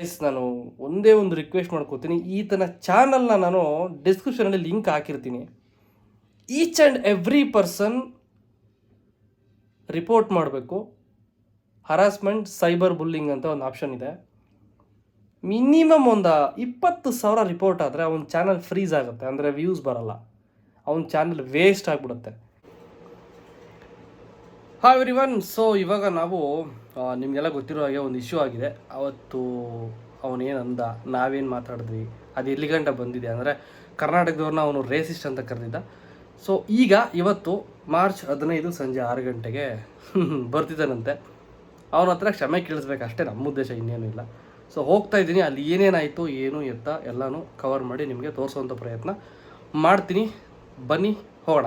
Guys, ನಾನು ಒಂದೇ ಒಂದು ರಿಕ್ವೆಸ್ಟ್ ಮಾಡ್ಕೋತೀನಿ. ಈತನ ಚಾನಲ್ನ ನಾನು ಡಿಸ್ಕ್ರಿಪ್ಷನಲ್ಲಿ ಲಿಂಕ್ ಹಾಕಿರ್ತೀನಿ. Each and every person report ಮಾಡಬೇಕು. ಹರಾಸ್ಮೆಂಟ್ ಸೈಬರ್ ಬುಲ್ಲಿಂಗ್ ಅಂತ ಒಂದು ಆಪ್ಷನ್ ಇದೆ. ಮಿನಿಮಮ್ ಒಂದು ಇಪ್ಪತ್ತು ಸಾವಿರ ರಿಪೋರ್ಟ್ ಆದರೆ ಅವನ ಚಾನಲ್ ಫ್ರೀಸ್ ಆಗುತ್ತೆ. ಅಂದರೆ ವ್ಯೂಸ್ ಬರಲ್ಲ. ಅವನ ಚಾನಲ್ ವೇಸ್ಟ್ ಆಗಿಬಿಡುತ್ತೆ. ಹಾಯ್ ಎವ್ರಿ ಒನ್ ಸೊ ಇವಾಗ ನಾವು ನಿಮಗೆಲ್ಲ ಗೊತ್ತಿರೋ ಹಾಗೆ ಒಂದು ಇಶ್ಯೂ ಆಗಿದೆ. ಅವತ್ತು ಅವನೇನು ಅಂದ, ನಾವೇನು ಮಾತಾಡಿದ್ವಿ, ಅದು ಎಲ್ಲಿ ಗಂಟ ಬಂದಿದೆ ಅಂದರೆ ಕರ್ನಾಟಕದವ್ರನ್ನ ಅವನು ರೇಸಿಸ್ಟ್ ಅಂತ ಕರೆದಿದ್ದ. ಸೊ ಈಗ ಇವತ್ತು ಮಾರ್ಚ್ ಹದಿನೈದು ಸಂಜೆ ಆರು ಗಂಟೆಗೆ ಬರ್ತಿದ್ದಾನಂತೆ. ಅವನ ಹತ್ರ ಕ್ಷಮೆ ಕೇಳಿಸ್ಬೇಕು, ಅಷ್ಟೇ ನಮ್ಮ ಉದ್ದೇಶ, ಇನ್ನೇನು ಇಲ್ಲ. ಸೊ ಹೋಗ್ತಾ ಇದ್ದೀನಿ, ಅಲ್ಲಿ ಏನೇನಾಯಿತು, ಏನು ಎತ್ತ ಎಲ್ಲನೂ ಕವರ್ ಮಾಡಿ ನಿಮಗೆ ತೋರಿಸುವಂಥ ಪ್ರಯತ್ನ ಮಾಡ್ತೀನಿ. ಬನ್ನಿ, ಹೋಗೋಣ.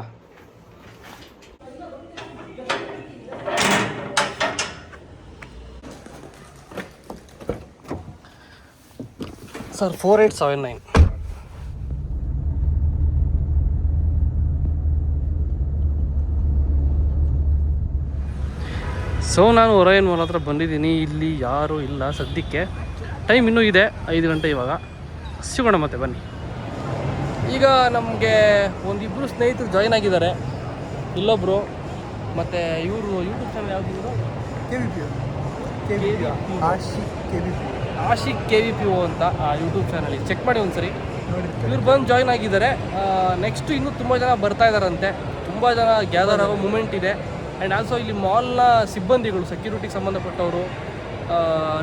Sir four eight seven nine so ನಾನು ಹೊರಯನ್ ಮಾಲ್ ಹತ್ರ ಬಂದಿದ್ದೀನಿ. ಇಲ್ಲಿ ಯಾರೂ ಇಲ್ಲ ಸದ್ಯಕ್ಕೆ. ಟೈಮ್ ಇನ್ನೂ ಇದೆ ಐದು ಗಂಟೆ ಇವಾಗ. ಸಿಗೋಣ ಮತ್ತೆ ಬನ್ನಿ. ಈಗ ನಮಗೆ ಒಂದಿಬ್ಬರು ಸ್ನೇಹಿತರು ಜಾಯ್ನ್ ಆಗಿದ್ದಾರೆ. ಇಲ್ಲೊಬ್ಬರು ಮತ್ತು ಇವರು ಯೂಟ್ಯೂಬ್ ಚಾನಲ್ ಯಾವುದು Ashik K V P O ಅಂತ ಆ ಯೂಟ್ಯೂಬ್ ಚಾನಲ್ ಚೆಕ್ ಮಾಡಿ ಒಂದ್ಸರಿ. ಇವ್ರು ಬಂದು ಜಾಯ್ನ್ ಆಗಿದ್ದಾರೆ. ನೆಕ್ಸ್ಟ್ ಇನ್ನೂ ತುಂಬ ಜನ ಬರ್ತಾ ಇದ್ದಾರಂತೆ ತುಂಬ ಜನ ಗ್ಯಾದರ್ ಆಗೋ ಮೂಮೆಂಟ್ ಇದೆ. ಆ್ಯಂಡ್ ಆಲ್ಸೋ ಇಲ್ಲಿ ಮಾಲ್ನ ಸಿಬ್ಬಂದಿಗಳು ಸೆಕ್ಯೂರಿಟಿಗೆ ಸಂಬಂಧಪಟ್ಟವರು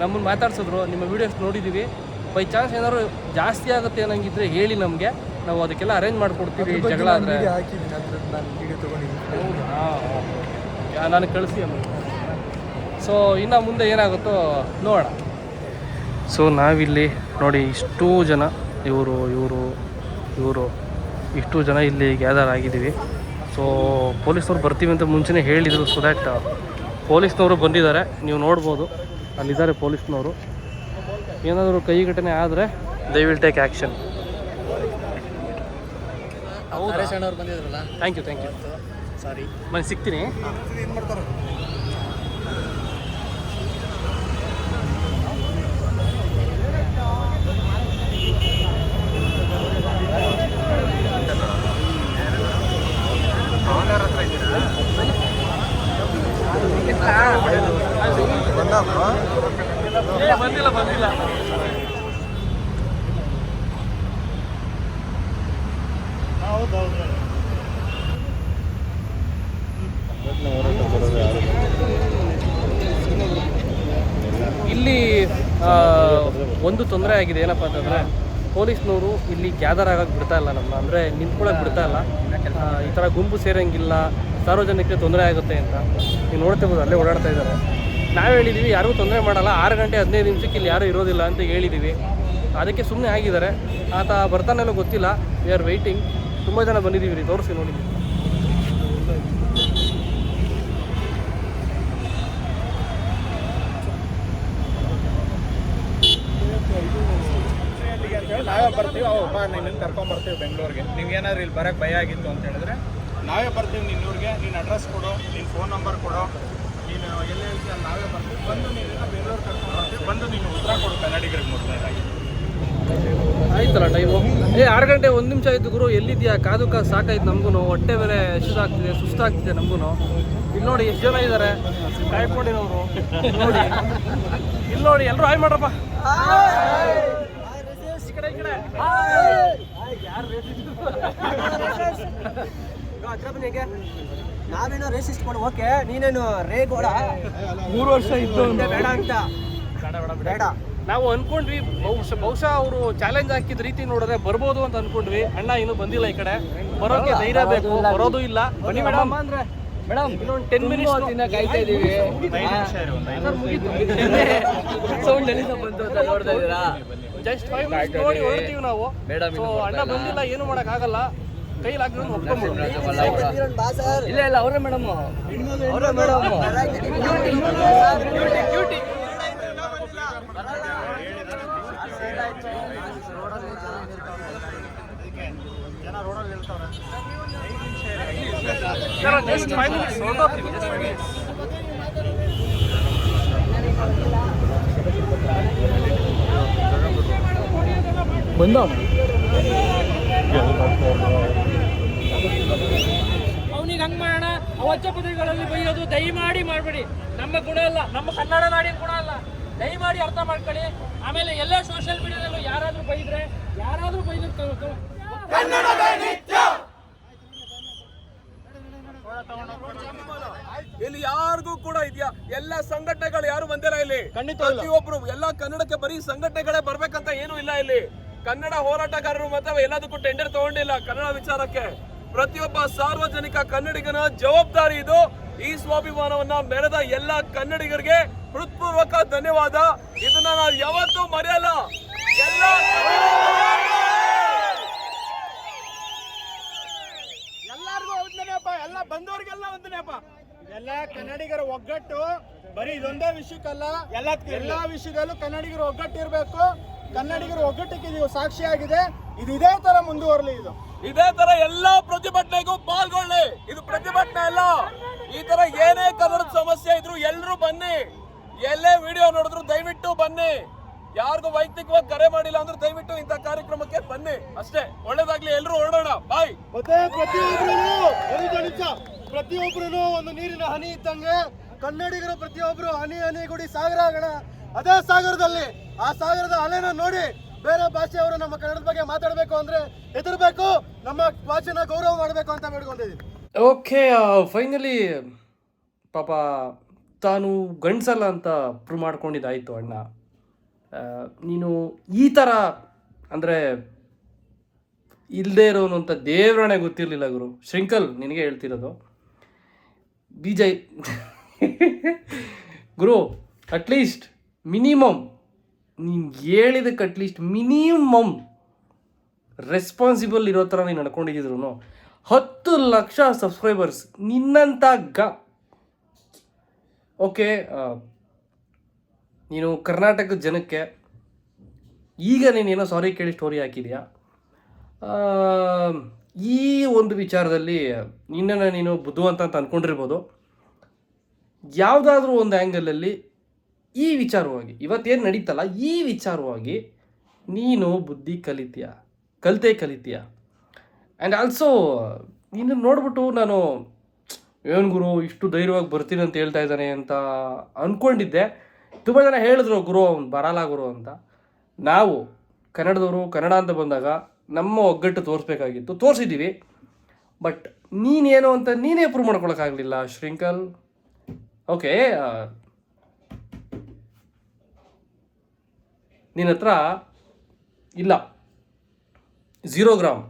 ನಮ್ಮನ್ನು ಮಾತಾಡ್ಸಿದ್ರು. ನಿಮ್ಮ ವೀಡಿಯೋಸ್ ನೋಡಿದ್ದೀವಿ ಬೈ ಚಾನ್ಸ್ ಏನಾದ್ರು ಜಾಸ್ತಿ ಆಗುತ್ತೆ ಅನ್ನಂಗಿದ್ರೆ ಹೇಳಿ ನಮಗೆ. ನಾವು ಅದಕ್ಕೆಲ್ಲ ಅರೇಂಜ್ ಮಾಡಿಕೊಡ್ತೀವಿ. ಜಗಳ ಆದರೆ. ನಾನು ಕಳಿಸಿ ಸೊ ಇನ್ನು ಮುಂದೆ ಏನಾಗುತ್ತೋ ನೋಡೋಣ. ಸೊ ನಾವಿಲ್ಲಿ ನೋಡಿ ಇಷ್ಟೂ ಜನ ಇವರು ಇವರು ಇವರು ಇಷ್ಟು ಜನ ಇಲ್ಲಿ ಗ್ಯಾದರ್ ಆಗಿದ್ದೀವಿ. ಸೊ ಪೊಲೀಸ್ನವ್ರು ಬರ್ತೀವಿ ಅಂತ ಮುಂಚೆನೇ ಹೇಳಿದರು. ಸೊ ದ್ಯಾಟ್ ಪೊಲೀಸ್ನವರು ಬಂದಿದ್ದಾರೆ. ನೀವು ನೋಡ್ಬೋದು. ಅಲ್ಲಿದ್ದಾರೆ ಪೊಲೀಸ್ನವರು. ಏನಾದರೂ ಕೈ ಘಟನೆ ಆದರೆ ದೇ ವಿಲ್ ಟೇಕ್ ಆ್ಯಕ್ಷನ್ ಅವ್ರು ಬಂದಿದ್ರಲ್ಲ thank you thank you sorry ಬನ್ನಿ ಸಿಗ್ತೀನಿ ಇಲ್ಲ, ಬಂದಿಲ್ಲ ಬಂದಿಲ್ಲ ಇಲ್ಲಿ ಆ, ಒಂದು ತೊಂದರೆ ಆಗಿದೆ, ಏನಪ್ಪ ಅಂತಂದರೆ ಪೊಲೀಸ್ನವರು ಇಲ್ಲಿ ಗ್ಯಾದರ್ ಆಗಕ್ಕೆ ಬಿಡ್ತಾ ಇಲ್ಲ ನಮ್ಮ, ಅಂದರೆ ನಿಂತ್ಕೊಳಕ್ಕೆ ಬಿಡ್ತಾ ಇಲ್ಲ. ಈ ಥರ ಗುಂಪು ಸೇರಂಗಿಲ್ಲ, ಸಾರ್ವಜನಿಕರಿಗೆ ತೊಂದರೆ ಆಗುತ್ತೆ ಅಂತ. ನೀವು ನೋಡ್ತಿರ್ಬೋದು, ಅಲ್ಲೇ ಓಡಾಡ್ತಾ ಇದ್ದಾರೆ. ನಾವು ಹೇಳಿದ್ದೀವಿ ಯಾರಿಗೂ ತೊಂದರೆ ಮಾಡಲ್ಲ, ಆರು ಗಂಟೆ ಹದಿನೈದು ನಿಮಿಷಕ್ಕೆ ಇಲ್ಲಿ ಯಾರೂ ಇರೋದಿಲ್ಲ ಅಂತ ಹೇಳಿದ್ದೀವಿ ಅದಕ್ಕೆ ಸುಮ್ಮನೆ ಆಗಿದ್ದಾರೆ. ಆತ ಬರ್ತಾನೆಲ್ಲ ಗೊತ್ತಿಲ್ಲ. ವಿ ಆರ್ ವೆಯ್ಟಿಂಗ್ ತುಂಬ ಜನ ಬಂದಿದ್ದೀವಿ ರೀ, ತೋರಿಸಿ ನಾವೇ ಬರ್ತೀವಿ. ಅವ್ ಬಾ ನಿನ್ನ ಕರ್ಕೊಂಡ್ ಬರ್ತೀವಿ ಬೆಂಗಳೂರಿಗೆ. ನಿಮ್ಗೆ ಏನಾದ್ರು ಇಲ್ಲಿ ಬರಕ್ಕೆ ಭಯ ಆಗಿತ್ತು ಅಂತ ಹೇಳಿದ್ರೆ ನಾವೇ ಬರ್ತೀವಿ ನಿನ್ನ ಊರಿಗೆ ನಿನ್ನ ಅಡ್ರೆಸ್ ಕೊಡು ನಿನ್ನ ಫೋನ್ ನಂಬರ್ ಕೊಡು. ನೀನು ಎಲ್ಲಿ ಹೇಳ್ತೀಯ ಅಲ್ಲಿ ನಾವೇ ಬರ್ತೀವಿ. ಬಂದು ನೀನು ಬೆಂಗಳೂರು ಕರ್ಕೊಂಡು ಬರ್ತೀವಿ. ಬಂದು ನೀನು ಉತ್ತರ ಕೊಡು ಕನ್ನಡಿಗರಿಗೆ ಮೊದಲನೇದಾಗಿ. ಆಯ್ತಲ್ಲ ಟೈಮು ಏ ಆರು ಗಂಟೆ ಒಂದು ನಿಮಿಷ ಆಯ್ತು ಗುರು. ಎಲ್ಲಿದ್ಯಾ ಕಾದು ಕಾದು ಸಾಕಾಯ್ತು ನಮಗೂ ಹೊಟ್ಟೆ ಬೆಲೆ ಎಷ್ಟಾಗ್ತಿದೆ ಸುಸ್ತಾಗ್ತಿದೆ ನಮಗೂ ಇಲ್ಲಿ ನೋಡಿ ಎಷ್ಟು ಜನ ಇದ್ದಾರೆ ಕಾಯ್ಕೊಂಡಿರೋರು. ನೋಡಿ. ಇಲ್ಲಿ ನೋಡಿ ಎಲ್ಲರೂ ಆಯ್ ಮಾಡ್ರಪ್ಪ. ನಾವೇನೋ ರೇಸಿಸ್ಟ್ ಕೊಡು ಓಕೆ ನೀನೇನು ರೇ ಗೋಡ ಮೂರು ವರ್ಷ ಇತ್ತು ಬೇಡ ಅಂತ ಬೇಡ ನಾವು ಅನ್ಕೊಂಡ್ವಿ ಬಹುಶಃ ಬಹುಶಃ ಅವರು ಚಾಲೆಂಜ್ ಹಾಕಿದ ರೀತಿ ನೋಡಿದ್ರೆ ಬರ್ಬೋದು ಅಂತ ಅನ್ಕೊಂಡ್ವಿ. ಅಣ್ಣ ಇನ್ನೂ ಬಂದಿಲ್ಲ ಈ ಕಡೆ. ಬರೋಕೆ ಧೈರ್ಯ ಬೇಕು. ಬರೋದು ಇಲ್ಲ. ಬನ್ನಿ ಮೇಡಮ್ ಅಂದ್ರೆ ಮೇಡಮ್ ಇನ್ನೊಂದು ಟೆನ್ ಮಿನಿಟ್ಸ್ ಕಾಯ್ತಾ ಇದೀವಿ ಸೌಂಡ್ ಎಲ್ಲಿಂದ ಬಂತು ಅಂತ ನೋಡ್ತಾ ಜಸ್ಟ್ ಫೈವ್ ಮಿನಿಟ್ಸ್ ನೋಡಿ ಹೊರಡ್ತೀವಿ ನಾವು. ಸೊ ಅಣ್ಣ ಬಂದಿಲ್ಲ ಏನು ಮಾಡಕ್ ಆಗಲ್ಲ ಕೈಲಿ ಹಾಕಿದ್ರು ಇಲ್ಲ ಇಲ್ಲ ಅವರೇ ಮೇಡಮ್ ಅವರೇ ಮೇಡಮ್ ಜನ ರೋಡಲ್ಲಿ ಹೇಳ್ತಾವ್ರೆ ಜಸ್ಟ್ ಫೈವ್ ಮಿನಿಟ್ಸ್ ಹೊರಟೋಗ್ತೀವಿ ಜಸ್ಟ್ ಫೈವ್ ಮಿನಿಟ್ಸ್ ಬಂದ ಅವನಿಗೆ ಹಂಗ್ ಮಾಡೋಣ? ಅವಚ್ಚ ಪದಗಳಲ್ಲಿ ಬೈಯೋದು ದಯಮಾಡಿ ಮಾಡಬೇಡಿ. ನಮ್ಮ ಗುಣ ಅಲ್ಲ ನಮ್ಮ ಕನ್ನಡ ನಾಡಿನ ಗುಣ ಅಲ್ಲ. ದಯಮಾಡಿ ಅರ್ಥ ಮಾಡ್ಕೊಳ್ಳಿ. ಆಮೇಲೆ ಎಲ್ಲ ಸೋಷಿಯಲ್ ಮೀಡಿಯಾದಲ್ಲೂ ಯಾರಾದ್ರೂ ಬೈದ್ರೆ ಯಾರಾದ್ರೂ ಬೈದ್ರೆ ಇಲ್ಲಿ ಯಾರಿಗೂ ಕೂಡ ಇದೆಯಾ? ಎಲ್ಲ ಸಂಘಟನೆಗಳು ಯಾರು ಬಂದಿಲ್ಲ ಇಲ್ಲಿ. ಪ್ರತಿಯೊಬ್ರು ಎಲ್ಲ ಕನ್ನಡಕ್ಕೆ ಬರೀ ಸಂಘಟನೆಗಳೇ ಬರ್ಬೇಕಂತ ಏನು ಇಲ್ಲ ಇಲ್ಲಿ. ಕನ್ನಡ ಹೋರಾಟಗಾರರು ಮಾತ್ರ ಎಲ್ಲದಕ್ಕೂ ಟೆಂಡರ್ ತಗೊಂಡಿಲ್ಲ ಕನ್ನಡ ವಿಚಾರಕ್ಕೆ. ಪ್ರತಿಯೊಬ್ಬ ಸಾರ್ವಜನಿಕ ಕನ್ನಡಿಗನ ಜವಾಬ್ದಾರಿ ಇದು. ಈ ಸ್ವಾಭಿಮಾನವನ್ನ ಮೆರೆದ ಎಲ್ಲ ಕನ್ನಡಿಗರಿಗೆ ಹೃತ್ಪೂರ್ವಕ ಧನ್ಯವಾದ. ಇದನ್ನ ನಾವು ಯಾವತ್ತೂ ಮರೆಯಲ್ಲ. ಎಲ್ಲ ಎಲ್ಲಾರ್ಗೂ ಅಪ್ಪ ಎಲ್ಲ ಬಂದವರಿಗೆಲ್ಲ ಒಂದನೇಪ ಎಲ್ಲ ಕನ್ನಡಿಗರ ಒಗ್ಗಟ್ಟು ಬರೀ ಇದೊಂದೇ ವಿಷಯಕ್ಕಲ್ಲ ಎಲ್ಲ ಎಲ್ಲಾ ವಿಷಯದಲ್ಲೂ ಕನ್ನಡಿಗರು ಒಗ್ಗಟ್ಟು ಇರಬೇಕು ಕನ್ನಡಿಗರ ಒಗ್ಗಟ್ಟಿಗೆ ಇದು ಸಾಕ್ಷಿಯಾಗಿದೆ. ಇದು ಇದೇ ತರ ಮುಂದುವರಲಿ ಇದು. ಇದೇ ತರ ಎಲ್ಲಾ ಪ್ರತಿಭಟನೆಗೂ ಪಾಲ್ಗೊಳ್ಳಿ. ಇದು ಪ್ರತಿಭಟನೆ ಅಲ್ಲ. ಈ ತರ ಏನೇ ಕನ್ನಡದ ಸಮಸ್ಯೆ ಇದ್ರು ಎಲ್ಲರೂ ಬನ್ನಿ. ಎಲ್ಲೇ ವಿಡಿಯೋ ನೋಡಿದ್ರು ದಯವಿಟ್ಟು ಬನ್ನಿ. ಯಾರಿಗೂ ವೈಯಕ್ತಿಕವಾಗಿ ಕರೆ ಮಾಡಿಲ್ಲ ಅಂದ್ರೆ ದಯವಿಟ್ಟು ಇಂಥ ಕಾರ್ಯಕ್ರಮಕ್ಕೆ ಬನ್ನಿ. ಅಷ್ಟೇ. ಒಳ್ಳೇದಾಗ್ಲಿ. ಎಲ್ಲರೂ ಹೊರಡೋಣ ಬಾಯ್. ಮತ್ತೆ ಪ್ರತಿಯೊಬ್ಬರು ಪ್ರತಿಯೊಬ್ಬರು ಒಂದು ನೀರಿನ ಹನಿ ಇದ್ದಂಗೆ ಕನ್ನಡಿಗರು ಪ್ರತಿಯೊಬ್ಬರು ಹನಿ ಹನಿ ಗುಡಿ ಸಾಗರ ಆಗೋಣ ಅದೇ ಸಾಗರದಲ್ಲಿ ಆ ಸಾಗರದ ಅಲೆನ ನೋಡಿ ಬೇರೆ ಭಾಷೆಯವರು ನಮ್ಮ ಕನ್ನಡದ ಬಗ್ಗೆ ಮಾತಾಡಬೇಕು ಅಂದ್ರೆ ಹೆದರ್ಬೇಕು, ನಮ್ಮ ಭಾಷೆನ ಗೌರವ ಮಾಡಬೇಕು ಅಂತ ಬೇಡ್ಕೊಂಡಿದ್ದೀನಿ ಓಕೆ ಫೈನಲಿ ಪಾಪ, ತಾನು ಗಂಡಸಲ್ಲ ಅಂತ ಪ್ರೂವ್ ಮಾಡ್ಕೊಂಡಿದ್ದಾಯಿತು ಅಣ್ಣ. ನೀನು ಈ ಥರ ಅಂದರೆ ಇಲ್ಲದೇ ಇರೋನು ಅಂತ ದೇವ್ರಣೆ ಗೊತ್ತಿರಲಿಲ್ಲ ಗುರು. ಶೃಂಕಲ್, ನಿನಗೆ ಹೇಳ್ತಿರೋದು. ಬಿ ಜೈ. ಗುರು ಅಟ್ಲೀಸ್ಟ್ ಮಿನಿಮಮ್ ನೀನು ಹೇಳಿದಕ್ಕೆ ಅಟ್ಲೀಸ್ಟ್ ಮಿನಿಮಮ್ ರೆಸ್ಪಾನ್ಸಿಬಲ್ ಇರೋ ಥರ ನೀನು ನಡ್ಕೊಂಡಿದ್ರು ಹತ್ತು ಲಕ್ಷ ಸಬ್ಸ್ಕ್ರೈಬರ್ಸ್ ನಿನ್ನಂಥ ಗ. ಓಕೆ ನೀನು ಕರ್ನಾಟಕದ ಜನಕ್ಕೆ ಈಗ ನೀನೇನೋ ಸಾರಿ ಕೇಳಿ ಸ್ಟೋರಿ ಹಾಕಿದೆಯಾ? ಈ ಒಂದು ವಿಚಾರದಲ್ಲಿ ನಿನ್ನನ್ನು ನೀನು ಬುದ್ಧಿವಂತ ಅಂತ ಅಂದ್ಕೊಂಡಿರ್ಬೋದು ಯಾವುದಾದ್ರೂ ಒಂದು ಆ್ಯಂಗಲಲ್ಲಿ ಈ ವಿಚಾರವಾಗಿ, ಇವತ್ತೇನು ನಡೀತಲ್ಲ, ಈ ವಿಚಾರವಾಗಿ ನೀನು ಬುದ್ಧಿ ಕಲಿತೀಯ? ಕಲಿತೆ ಕಲಿತೀಯ? ಆ್ಯಂಡ್ ಆಲ್ಸೋ ನೀನು ನೋಡ್ಬಿಟ್ಟು ನಾನು, ಏನು ಗುರು, ಇಷ್ಟು ಧೈರ್ಯವಾಗಿ ಬರ್ತೀನಿ ಅಂತ ಹೇಳ್ತಾ ಇದ್ದಾನೆ ಅಂತ ಅಂದ್ಕೊಂಡಿದ್ದೆ ತುಂಬ ಜನ ಹೇಳಿದ್ರು, ಗುರು, ಅವ್ನು ಬರಲ್ಲ ಗುರು ಅಂತ. ನಾವು, ಕನ್ನಡದವರು, ಕನ್ನಡ ಅಂತ ಬಂದಾಗ ನಮ್ಮ ಒಗ್ಗಟ್ಟು ತೋರಿಸ್ಬೇಕಾಗಿತ್ತು. ತೋರಿಸಿದ್ದೀವಿ. ಬಟ್ ನೀನೇನು ಅಂತ ನೀನೇ ಪ್ರೂವ್ ಮಾಡ್ಕೊಳಕ್ಕಾಗಲಿಲ್ಲ, ಶ್ರಿಂಕಲ್. ಓಕೆ ನಿನ್ನ ಹತ್ರ ಇಲ್ಲ. Zero gram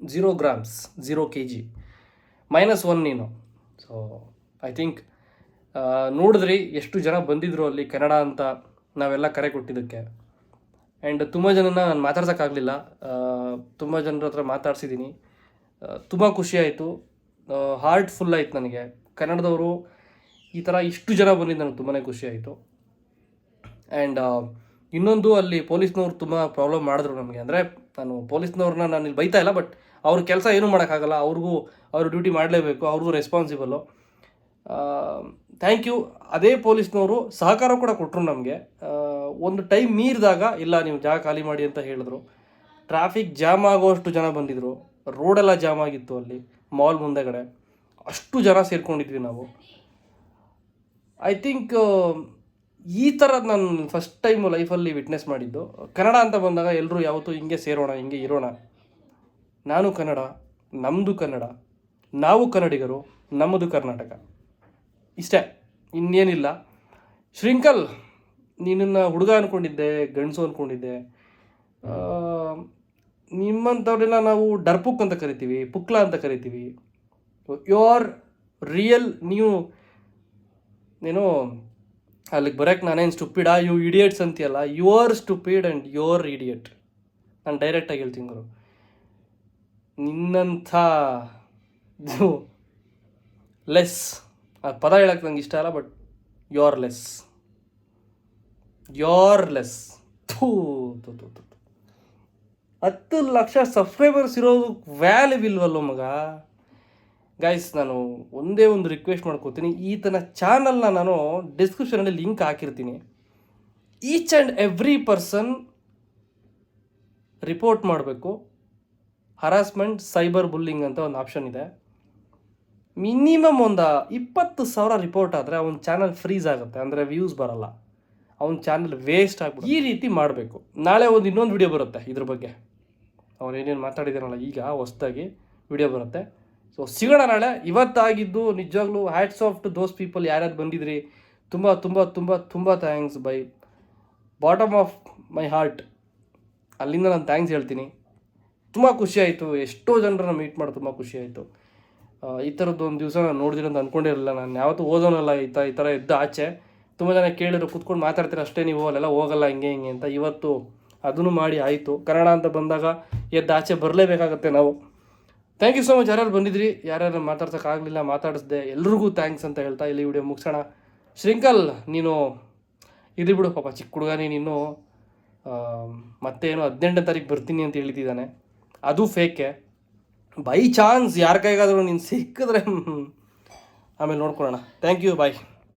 zero grams zero K G minus one ನೀನು ಸೊ ಐ ಥಿಂಕ್ ನೋಡಿದ್ರಿ ಎಷ್ಟು ಜನ ಬಂದಿದ್ರು ಅಲ್ಲಿ ಕನ್ನಡ ಅಂತ ನಾವೆಲ್ಲ ಕರೆ ಕೊಟ್ಟಿದ್ದಕ್ಕೆ. ಆ್ಯಂಡ್ ತುಂಬ ಜನನ ನಾನು ಮಾತಾಡ್ಸೋಕ್ಕಾಗಲಿಲ್ಲ. ತುಂಬ ಜನರ ಹತ್ರ ಮಾತಾಡ್ಸಿದ್ದೀನಿ ತುಂಬ ಖುಷಿಯಾಯಿತು ಹಾರ್ಟ್ ಫುಲ್ ಆಯಿತು ನನಗೆ. ಕನ್ನಡದವರು ಈ ಥರ ಇಷ್ಟು ಜನ ಬಂದಿದ್ದು ನನಗೆ ತುಂಬಾ ಖುಷಿಯಾಯಿತು ಆ್ಯಂಡ್ ಇನ್ನೊಂದು ಅಲ್ಲಿ ಪೊಲೀಸ್ನವ್ರು ತುಂಬ ಪ್ರಾಬ್ಲಮ್ ಮಾಡಿದ್ರು ನಮಗೆ. ಅಂದರೆ ನಾನು ಪೊಲೀಸ್ನವ್ರನ್ನ ನಾನು ಇಲ್ಲಿ ಬೈತಾ ಇಲ್ಲ ಬಟ್ ಅವ್ರ ಕೆಲಸ ಏನೂ ಮಾಡೋಕ್ಕಾಗಲ್ಲ ಅವ್ರಿಗೂ ಅವ್ರ ಡ್ಯೂಟಿ ಮಾಡಲೇಬೇಕು, ಅವ್ರಿಗೂ ರೆಸ್ಪಾನ್ಸಿಬಲ್ಲು ಥ್ಯಾಂಕ್ ಯು ಅದೇ ಪೊಲೀಸ್ನವರು ಸಹಕಾರ ಕೂಡ ಕೊಟ್ಟರು ನಮಗೆ. ಒಂದು ಟೈಮ್ ಮೀರಿದಾಗ, ಇಲ್ಲ ನೀವು ಜಾಗ ಖಾಲಿ ಮಾಡಿ ಅಂತ ಹೇಳಿದ್ರು. ಟ್ರಾಫಿಕ್ ಜಾಮ್ ಆಗೋಷ್ಟು ಜನ ಬಂದಿದ್ದರು ರೋಡೆಲ್ಲ ಜಾಮ್ ಆಗಿತ್ತು ಅಲ್ಲಿ ಮಾಲ್ ಮುಂದೆಗಡೆ. ಅಷ್ಟು ಜನ ಸೇರ್ಕೊಂಡಿದ್ವಿ ನಾವು. ಐ ಥಿಂಕ್ ಈ ಥರದ್ದು ನಾನು ಫಸ್ಟ್ ಟೈಮು ಲೈಫಲ್ಲಿ ವಿಟ್ನೆಸ್ ಮಾಡಿದ್ದು. ಕನ್ನಡ ಅಂತ ಬಂದಾಗ ಎಲ್ಲರೂ ಯಾವತ್ತೂ ಹಿಂಗೆ ಸೇರೋಣ, ಹಿಂಗೆ ಇರೋಣ. ನಾನು ಕನ್ನಡ ನಮ್ಮದು ಕನ್ನಡ, ನಾವು ಕನ್ನಡಿಗರು, ನಮ್ಮದು ಕರ್ನಾಟಕ. ಇಷ್ಟೇ, ಇನ್ನೇನಿಲ್ಲ. ಶ್ರಿಂಕಲ್, ನಿನ್ನನ್ನು ಹುಡುಗ ಅಂದ್ಕೊಂಡಿದ್ದೆ ಗಂಡಸು ಅಂದ್ಕೊಂಡಿದ್ದೆ ನಿಮ್ಮಂಥವ್ರನ್ನ ನಾವು ಡರ್ಪುಕ್ ಅಂತ ಕರಿತೀವಿ, ಪುಕ್ಲ ಅಂತ ಕರಿತೀವಿ. ಯೋರ್ ರಿಯಲ್ ನೀವು ಏನೋ ಅಲ್ಲಿಗೆ ಬರೋಕ್ಕೆ ನಾನೇನು ಸ್ಟುಪಿಡಾ you idiots ಅಂತೀಯಲ್ಲ? You are stupid and your idiot ನಾನು ಡೈರೆಕ್ಟಾಗಿ ಹೇಳ್ತೀನಿ ಗುರು. ನಿನ್ನಂಥ ಲೆಸ್ ಆ ಪದ ಹೇಳಕ್ಕೆ ನಂಗೆ ಇಷ್ಟ ಅಲ್ಲ but your less your less ಥೂ ಥೂ ಥೂ ಹತ್ತು ಲಕ್ಷ ಸಬ್ಸ್ಕ್ರೈಬರ್ಸ್ ಇರೋದು ವ್ಯಾಲ್ಯೂ ಇಲ್ವಲ್ಲೋ ಮಗ? ಗೈಸ್ ನಾನು ಒಂದೇ ಒಂದು ರಿಕ್ವೆಸ್ಟ್ ಮಾಡ್ಕೋತೀನಿ. ಈತನ ಚಾನಲ್ನ ನಾನು ಡಿಸ್ಕ್ರಿಪ್ಷನಲ್ಲಿ ಲಿಂಕ್ ಹಾಕಿರ್ತೀನಿ. Each and every person report ಮಾಡಬೇಕು. ಹರಾಸ್ಮೆಂಟ್ ಸೈಬರ್ ಬುಲ್ಲಿಂಗ್ ಅಂತ ಒಂದು ಆಪ್ಷನ್ ಇದೆ. ಮಿನಿಮಮ್ ಒಂದು ಇಪ್ಪತ್ತು ಸಾವಿರ ರಿಪೋರ್ಟ್ ಆದರೆ ಅವ್ನ ಚಾನಲ್ ಫ್ರೀಸ್ ಆಗುತ್ತೆ. ಅಂದರೆ ವ್ಯೂಸ್ ಬರಲ್ಲ. ಅವ್ನ ಚಾನಲ್ ವೇಸ್ಟ್ ಆಗ್ಬೋದು ಈ ರೀತಿ ಮಾಡಬೇಕು. ನಾಳೆ ಒಂದು ಇನ್ನೊಂದು ವಿಡಿಯೋ ಬರುತ್ತೆ ಇದ್ರ ಬಗ್ಗೆ. ಅವನೇನೇನು ಮಾತಾಡಿದಾನಲ್ಲ, ಈಗ ಹೊಸ್ದಾಗಿ ವಿಡಿಯೋ ಬರುತ್ತೆ. ಸೊ ಸಿಗೋಣ ನಾಳೆ. ಇವತ್ತಾಗಿದ್ದು ನಿಜವಾಗ್ಲೂ hats off to those people ಯಾರ್ಯಾರು ಬಂದಿದ್ರಿ. ತುಂಬ ತುಂಬ ತುಂಬ ತುಂಬ thanks by bottom of my heart ಅಲ್ಲಿಂದ ನಾನು ಥ್ಯಾಂಕ್ಸ್ ಹೇಳ್ತೀನಿ. ತುಂಬ ಖುಷಿ ಆಯಿತು. ಎಷ್ಟೋ ಜನರನ್ನು ಮೀಟ್ ಮಾಡಿ ತುಂಬ ಖುಷಿ ಆಯಿತು. ಈ ಥರದ್ದು ಒಂದು ದಿವಸ ನಾನು ನೋಡಿದಿರ ಅಂತ ಅಂದ್ಕೊಂಡಿರಲಿಲ್ಲ ನಾನು. ಯಾವತ್ತೂ ಓದೋನಲ್ಲ ಈ ಥರ ಈ ಥರ ಇದ್ದ ಆಚೆ. ತುಂಬ ಜನ ಕೇಳಿದ್ರು, ಕುತ್ಕೊಂಡು ಮಾತಾಡ್ತೀರ ಅಷ್ಟೇ ನೀವು, ಅಲ್ಲೆಲ್ಲ ಹೋಗಲ್ಲ, ಹಿಂಗೆ ಹಿಂಗೆ ಅಂತ. ಇವತ್ತು ಅದನ್ನು ಮಾಡಿ ಆಯಿತು. ಕನ್ನಡ ಅಂತ ಬಂದಾಗ ಎದ್ದು ಆಚೆ ಬರಲೇಬೇಕಾಗತ್ತೆ ನಾವು. ಥ್ಯಾಂಕ್ ಯು ಸೊ ಮಚ್ ಯಾರ್ಯಾರು ಬಂದಿದ್ರಿ? ಯಾರ್ಯಾರು ಮಾತಾಡ್ಸೋಕ್ಕಾಗಲಿಲ್ಲ, ಮಾತಾಡಿಸ್ದೆ, ಎಲ್ರಿಗೂ ಥ್ಯಾಂಕ್ಸ್ ಅಂತ ಹೇಳ್ತಾ ಇಲ್ಲಿ ವಿಡಿಯೋ ಮುಗಿಸೋಣ. ಶ್ರಿಂಕಲ್, ನೀನು ಇರಲಿ ಬಿಡು, ಪಾಪ ಚಿಕ್ಕ ಹುಡುಗ ನೀನು ಮತ್ತೇನು ಹದಿನೆಂಟನೇ ತಾರೀಕು ಬರ್ತೀನಿ ಅಂತ ಹೇಳ್ತಿದ್ದಾನೆ ಅದು ಫೇಕೆ ಬೈ ಚಾನ್ಸ್ ಯಾರ ಕೈಗಾದರೂ ನೀನು ಸಿಕ್ಕಿದ್ರೆ ಆಮೇಲೆ ನೋಡ್ಕೊಳ್ಳೋಣ. Thank you bye